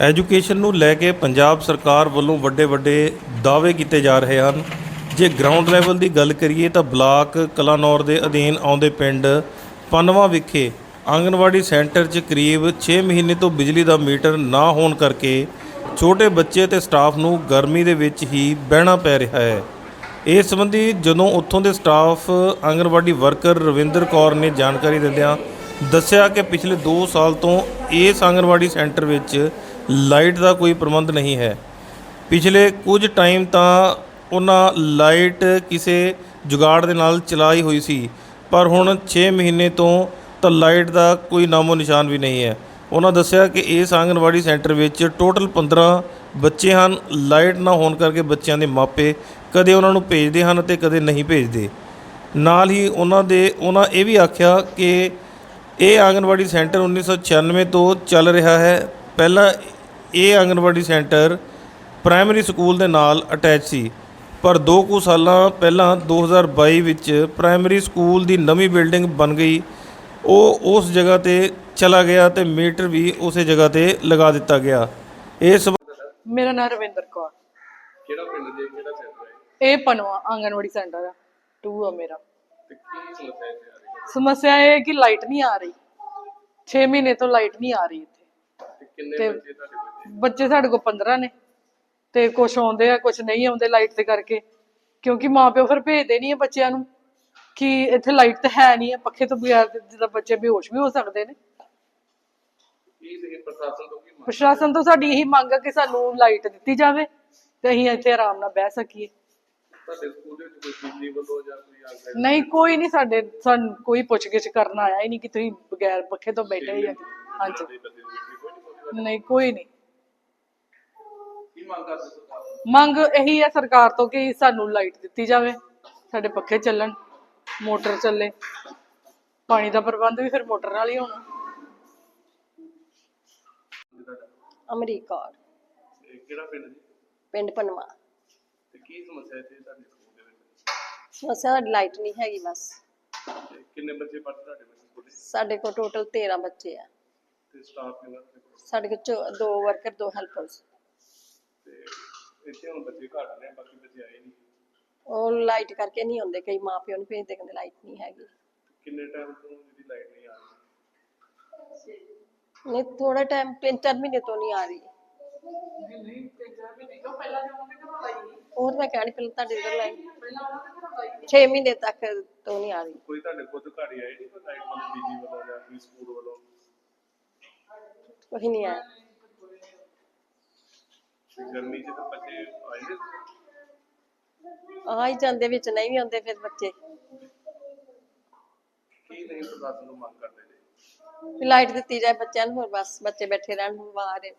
Education ਨੂੰ ਲੈ ਕੇ ਪੰਜਾਬ ਸਰਕਾਰ ਵੱਲੋਂ ਵੱਡੇ ਵੱਡੇ ਦਾਅਵੇ ਕੀਤੇ ਜਾ ਰਹੇ ਹਨ। ਜੇ ਗਰਾਊਂਡ ਲੈਵਲ ਦੀ ਗੱਲ ਕਰੀਏ ਤਾਂ ਬਲਾਕ ਕਲਾਨੌਰ ਦੇ ਅਧੀਨ ਆਉਂਦੇ ਪਿੰਡ ਪਨਵਾ ਵਿਖੇ ਆਂਗਨਵਾੜੀ ਸੈਂਟਰ 'ਚ ਕਰੀਬ 6 ਮਹੀਨੇ ਤੋਂ ਬਿਜਲੀ ਦਾ ਮੀਟਰ ਨਾ ਹੋਣ ਕਰਕੇ ਛੋਟੇ ਬੱਚੇ ਤੇ ਸਟਾਫ ਨੂੰ ਗਰਮੀ ਦੇ ਵਿੱਚ ਹੀ ਬਹਿਣਾ ਪੈ ਰਿਹਾ ਹੈ। ਇਸ ਸੰਬੰਧੀ ਜਦੋਂ ਉੱਥੋਂ ਦੇ ਸਟਾਫ ਆਂਗਨਵਾੜੀ ਵਰਕਰ ਰਵਿੰਦਰ ਕੌਰ ਨੇ ਜਾਣਕਾਰੀ ਦਿੰਦਿਆਂ ਦੱਸਿਆ ਕਿ ਪਿਛਲੇ 2 ਸਾਲ ਤੋਂ ਇਸ ਆਂਗਨਵਾੜੀ ਸੈਂਟਰ ਵਿੱਚ ਲਾਈਟ ਦਾ ਕੋਈ ਪ੍ਰਬੰਧ ਨਹੀਂ ਹੈ। ਪਿਛਲੇ ਕੁਝ ਟਾਈਮ ਤਾਂ ਉਹਨਾਂ ਲਾਈਟ ਕਿਸੇ ਜੁਗਾੜ ਦੇ ਨਾਲ ਚਲਾਈ ਹੋਈ ਸੀ, ਪਰ ਹੁਣ 6 ਮਹੀਨੇ ਤੋਂ ਤਾਂ ਲਾਈਟ ਦਾ ਕੋਈ ਨਾਮੋ ਨਿਸ਼ਾਨ ਵੀ ਨਹੀਂ ਹੈ। ਉਹਨਾਂ ਦੱਸਿਆ ਕਿ ਇਸ ਆਂਗਨਵਾੜੀ ਸੈਂਟਰ ਵਿੱਚ ਟੋਟਲ 15 ਬੱਚੇ ਹਨ। ਲਾਈਟ ਨਾ ਹੋਣ ਕਰਕੇ ਬੱਚਿਆਂ ਦੇ ਮਾਪੇ ਕਦੇ ਉਹਨਾਂ ਨੂੰ ਭੇਜਦੇ ਹਨ ਤੇ ਕਦੇ ਨਹੀਂ ਭੇਜਦੇ। ਨਾਲ ਹੀ ਉਹਨਾਂ ਦੇ, ਉਹਨਾਂ ਇਹ ਵੀ ਆਖਿਆ ਕਿ ਇਹ ਆਂਗਨਵਾੜੀ ਸੈਂਟਰ 1996 ਤੋਂ ਚੱਲ ਰਿਹਾ ਹੈ। ਪਹਿਲਾਂ ਇਹ ਆਂਗਨਵਾੜੀ ਸੈਂਟਰ ਪ੍ਰਾਇਮਰੀ ਸਕੂਲ ਦੇ ਨਾਲ ਅਟੈਚ ਸੀ ਪਰ 2 ਕੁ ਸਾਲਾਂ ਪਹਿਲਾਂ 2022 ਵਿੱਚ ਪ੍ਰਾਇਮਰੀ ਸਕੂਲ ਦੀ ਨਵੀਂ ਬਿਲਡਿੰਗ ਬਣ ਗਈ। ਉਹ ਉਸ ਜਗ੍ਹਾ ਤੇ ਚਲਾ ਗਿਆ ਤੇ ਮੀਟਰ ਵੀ ਉਸੇ ਜਗ੍ਹਾ ਤੇ ਲਗਾ ਦਿੱਤਾ ਗਿਆ। ਇਸ ਮੇਰਾ ਨਾਮ ਰਵਿੰਦਰ ਕੌਰ। ਕਿਹੜਾ ਪਿੰਡ ਜੇ? ਕਿਹੜਾ ਸੈਂਟਰ ਹੈ? ਇਹ ਪਨਵਾ ਆਂਗਨਵਾੜੀ ਸੈਂਟਰ ਆ। ਟੂ ਆ ਮੇਰਾ। ਤੇ ਕੀ ਸਮੱਸਿਆ ਹੈ? ਇਹ ਹੈ ਕਿ ਲਾਈਟ ਨਹੀਂ ਆ ਰਹੀ। 6 ਮਹੀਨੇ ਤੋਂ ਲਾਈਟ ਨਹੀਂ ਆ ਰਹੀ। ਕਿੰਨੇ ਤੇ- ਬੱਚੇ ਤੁਹਾਡੇ ਬੱਚੇ? ਬੱਚੇ ਸਾਡੇ ਕੋਲ 15 ਨੇ। ਤੇ ਕੁਝ ਆਉਂਦੇ ਆ ਕੁਝ ਨਹੀਂ ਆਉਂਦੇ ਲਾਈਟ ਦੇ ਕਰਕੇ। ਕਿਉਂਕਿ ਮਾਪਿਓ ਫਿਰ ਭੇਜਦੇ ਨਹੀਂ ਆ ਬੱਚਿਆਂ ਨੂੰ ਕਿ ਇੱਥੇ ਲਾਈਟ ਤਾਂ ਹੈ ਨਹੀਂ ਹੈ ਪੱਖੇ ਤੋਂ ਬਗੈਰ ਤੇ ਜਿੱਦਾਂ ਬੱਚੇ ਬੇਹੋਸ਼ ਵੀ ਹੋ ਸਕਦੇ ਨੇ। ਕੀ ਤੁਸੀਂ ਪ੍ਰਸ਼ਾਸਨ ਤੋਂ ਕੀ ਮੰਗ ਪ੍ਰਸ਼ਾਸਨ ਤੋਂ ਸਾਡੀ ਇਹੀ ਮੰਗ ਹੈ ਕਿ ਸਾਨੂੰ ਲਾਈਟ ਦਿੱਤੀ ਜਾਵੇ ਤੇ ਅਸੀਂ ਇੱਥੇ ਆਰਾਮ ਨਾਲ ਬਹਿ ਸਕੀਏ। ਤੁਹਾਡੇ ਸਕੂਲ ਦੇ ਵਿੱਚ ਕੋਈ ਬਿਜਲੀ ਵੱਲੋਂ ਜਾਂ ਕੋਈ ਆਗਿਆ ਨਹੀਂ ਕੋਈ ਨਹੀਂ ਸਾਡੇ ਸਾਨੂੰ ਕੋਈ ਪੁੱਛਗਿੱਛ ਕਰਨ ਆਇਆ ਹੀ ਨਹੀਂ ਕਿ ਤੁਸੀਂ ਬਗੈਰ ਪੱਖੇ ਤੋਂ ਬੈਠੇ ਜਾਂ ਹਾਂਜੀ। ਨਹੀਂ ਕੋਈ ਨਹੀਂ। ਕੀ ਮੰਗ ਕਰਦੇ ਸਰਕਾਰ ਤੋਂ? ਮੰਗ ਇਹੀ ਹੈ ਸਰਕਾਰ ਤੋਂ ਕਿ ਸਾਨੂੰ ਲਾਈਟ ਦਿੱਤੀ ਜਾਵੇ ਸਾਡੇ ਪੱਖੇ ਚੱਲਣ ਮੋਟਰ ਚੱਲੇ। ਪਾਣੀ ਦਾ ਪ੍ਰਬੰਧ ਵੀ ਫਿਰ ਮੋਟਰ ਨਾਲ ਹੀ ਹੋਣਾ। ਕਿਹੜਾ ਪਿੰਡ ਜੀ? ਪਿੰਡ ਪਨਵਾ। ਤੇ ਕੀ ਸਮੱਸਿਆ ਇੱਥੇ ਤੁਹਾਡੇ ਸਕੂਲ ਦੇ ਵਿੱਚ? ਸਮੱਸਿਆ ਸਾਡੀ ਲਾਈਟ ਨਹੀਂ ਹੈਗੀ ਬਸ। ਤੇ ਕਿੰਨੇ ਬੱਚੇ ਪੜ੍ਹਦੇ ਤੁਹਾਡੇ ਬੱਚੇ? ਸਕੂਲ ਸਾਡੇ ਕੋਲ ਟੋਟਲ 13 ਬੱਚੇ ਆ। ਤੇ ਸਟਾਫ ਕਿੰਨਾ ਤੁਹਾਡੇ ਕੋਲ ਸਾਡੇ ਕੋਲ ਚੋ- ਦੋ ਵਰਕਰ ਦੋ ਹੈਲਪਰਸ ਤੇ ਇੱਥੇ ਹੁਣ ਬੱਚੇ ਘੱਟ ਨੇ ਬਾਕੀ ਬੱਚੇ ਆਏ ਨਹੀਂ? ਉਹ ਲਾਈਟ ਕਰਕੇ ਨਹੀਂ ਆਉਂਦੇ ਕਈ ਮਾਪਿਓ ਨੂੰ ਭੇਜਦੇ ਕਹਿੰਦੇ ਲਾਈਟ ਨਹੀਂ ਹੈਗੀ। ਕਿੰਨੇ ਟਾਈਮ ਤੋਂ ਜਿਹੜੀ ਲਾਈਟ ਨਹੀਂ ਆ ਰਹੀ? ਨਹੀਂ ਥੋੜਾ ਟਾਈਮ ਤਿੰਨ ਚਾਰ ਮਹੀਨੇ ਤੋਂ ਨਹੀਂ ਆ ਰਹੀ। ਉਹ ਤਾਂ ਮੈਂ ਕਹਿਣੀ ਪਹਿਲਾਂ ਤੁਹਾਡੇ ਇਧਰ ਲਾਈਟ 6 ਮਹੀਨੇ ਤੱਕ ਤੋਂ ਨਹੀਂ ਆ ਰਹੀ। ਕੋਈ ਤੁਹਾਡੇ ਖੁਦ ਘਰ ਹੀ ਆਏ ਨਹੀਂ ਕੋਈ ਲਾਈਟ ਵਾਲੇ ਬੀਜੀ ਵੱਲੋਂ ਜਾਂ ਕੋਈ ਸਕੂਲ ਵੱਲੋਂ? ਕੋਈ ਨਹੀਂ ਆਇਆ ਤੇ ਗਰਮੀ 'ਚ ਤਾਂ ਬੱਚੇ ਆਏ ਨੇ ਆ ਹੀ ਜਾਂਦੇ ਵਿੱਚ ਨਹੀਂ ਵੀ ਆਉਂਦੇ ਫਿਰ ਬੱਚੇ ਕੀ ਨਹੀਂ ਪ੍ਰਸ਼ਾਸਨ ਨੂੰ ਮੰਗ ਕਰਦੇ ਨੇ ਵੀ ਲਾਈਟ ਦਿੱਤੀ ਜਾਏ ਬੱਚਿਆਂ ਨੂੰ ਹੋਰ ਬਸ ਬੱਚੇ ਬੈਠੇ ਰਹਿਣ ਬਾਹਰ